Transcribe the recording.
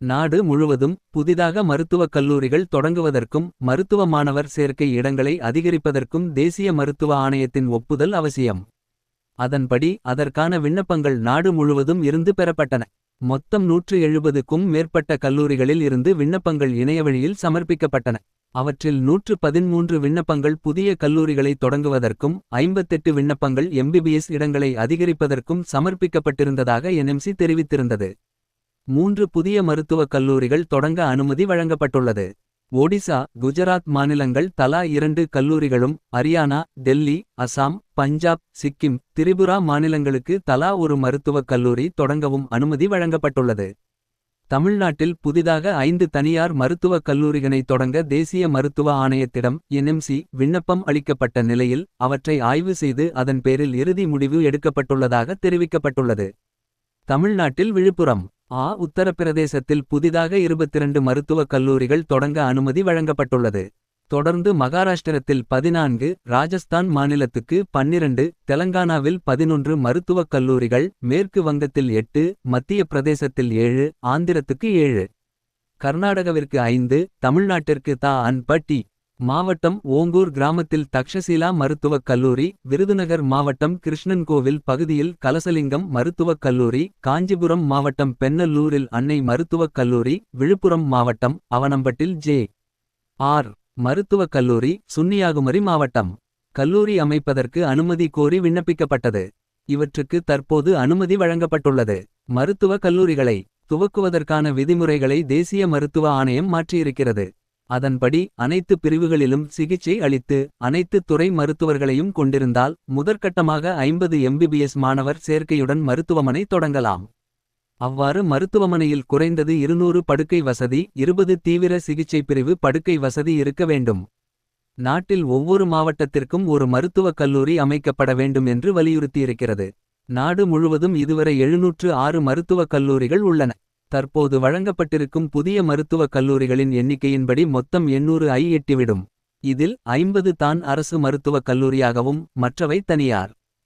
நாடு முழுவதும் புதிதாக மருத்துவக் கல்லூரிகள் தொடங்குவதற்கும் மருத்துவ மாணவர் சேர்க்கை இடங்களை அதிகரிப்பதற்கும் தேசிய மருத்துவ ஆணையத்தின் ஒப்புதல் அவசியம். அதன்படி அதற்கான விண்ணப்பங்கள் நாடு முழுவதும் இருந்து பெறப்பட்டன. மொத்தம் 170க்கும் மேற்பட்ட கல்லூரிகளில் இருந்து விண்ணப்பங்கள் இணையவழியில் சமர்ப்பிக்கப்பட்டன. அவற்றில் 113 விண்ணப்பங்கள் புதிய கல்லூரிகளை தொடங்குவதற்கும். 58 விண்ணப்பங்கள் எம்பிபிஎஸ் இடங்களை அதிகரிப்பதற்கும் சமர்ப்பிக்கப்பட்டிருந்ததாக என்எம்சி தெரிவித்திருந்தது. மூன்று புதிய மருத்துவக் கல்லூரிகள் தொடங்க அனுமதி வழங்கப்பட்டுள்ளது. ஒடிசா குஜராத் மாநிலங்கள் தலா இரண்டு கல்லூரிகளும் அரியானா டெல்லி அசாம் பஞ்சாப் சிக்கிம் திரிபுரா மாநிலங்களுக்கு தலா ஒரு மருத்துவக் கல்லூரி தொடங்கவும் அனுமதி வழங்கப்பட்டுள்ளது. தமிழ்நாட்டில் புதிதாக ஐந்து தனியார் மருத்துவக் கல்லூரிகளை தொடங்க தேசிய மருத்துவ ஆணையத்திடம் என்எம்சி விண்ணப்பம் அளிக்கப்பட்ட நிலையில் அவற்றை ஆய்வு செய்து அதன் பேரில் இறுதி முடிவு எடுக்கப்பட்டுள்ளதாக தெரிவிக்கப்பட்டுள்ளது. தமிழ்நாட்டில் விழுப்புரம் ஆ உத்தரப்பிரதேசத்தில் புதிதாக 22 மருத்துவக் கல்லூரிகள் தொடங்க அனுமதி வழங்கப்பட்டுள்ளது. தொடர்ந்து மகாராஷ்டிரத்தில் 14 ராஜஸ்தான் மாநிலத்துக்கு 12 தெலங்கானாவில் 11 மருத்துவக் கல்லூரிகள் மேற்கு வங்கத்தில் எட்டு மத்திய பிரதேசத்தில் ஏழு ஆந்திரத்துக்கு ஏழு கர்நாடகவிற்கு ஐந்து தமிழ்நாட்டிற்கு தா அன்பட்டி மாவட்டம் ஓங்கூர் கிராமத்தில் தக்ஷசீலா மருத்துவக் கல்லூரி விருதுநகர் மாவட்டம் கிருஷ்ணன்கோவில் பகுதியில் கலசலிங்கம் மருத்துவக் கல்லூரி காஞ்சிபுரம் மாவட்டம் பென்னல்லூரில் அன்னை மருத்துவக் கல்லூரி விழுப்புரம் மாவட்டம் அவனம்பட்டில் ஜே. ஆர். மருத்துவக் கல்லூரி சுன்னியாகுமரி மாவட்டம். கல்லூரி அமைப்பதற்கு அனுமதி கோரி விண்ணப்பிக்கப்பட்டது. இவற்றுக்கு தற்போது அனுமதி வழங்கப்பட்டுள்ளது. மருத்துவ கல்லூரிகளை துவக்குவதற்கான விதிமுறைகளை தேசிய மருத்துவ ஆணையம் மாற்றியிருக்கிறது. அதன்படி அனைத்து பிரிவுகளிலும் சிகிச்சை அளித்து அனைத்து துறை மருத்துவர்களையும் கொண்டிருந்தால் முதற்கட்டமாக ஐம்பது எம்பிபிஎஸ் மாணவர் சேர்க்கையுடன் மருத்துவமனை தொடங்கலாம். அவ்வாறு மருத்துவமனையில் குறைந்தது இருநூறு படுக்கை வசதி இருபது தீவிர சிகிச்சை பிரிவு படுக்கை வசதி இருக்க வேண்டும். நாட்டில் ஒவ்வொரு மாவட்டத்திற்கும் ஒரு மருத்துவக் கல்லூரி அமைக்கப்பட வேண்டும் என்று வலியுறுத்தியிருக்கிறது. நாடு முழுவதும் இதுவரை எழுநூற்று ஆறு மருத்துவக் கல்லூரிகள் உள்ளன. தற்போது வழங்கப்பட்டிருக்கும் புதிய மருத்துவக் கல்லூரிகளின் எண்ணிக்கையின்படி மொத்தம் எண்ணூறு ஐ எட்டிவிடும். இதில் ஐம்பது தான் அரசு மருத்துவக் கல்லூரியாகவும் மற்றவை தனியார்.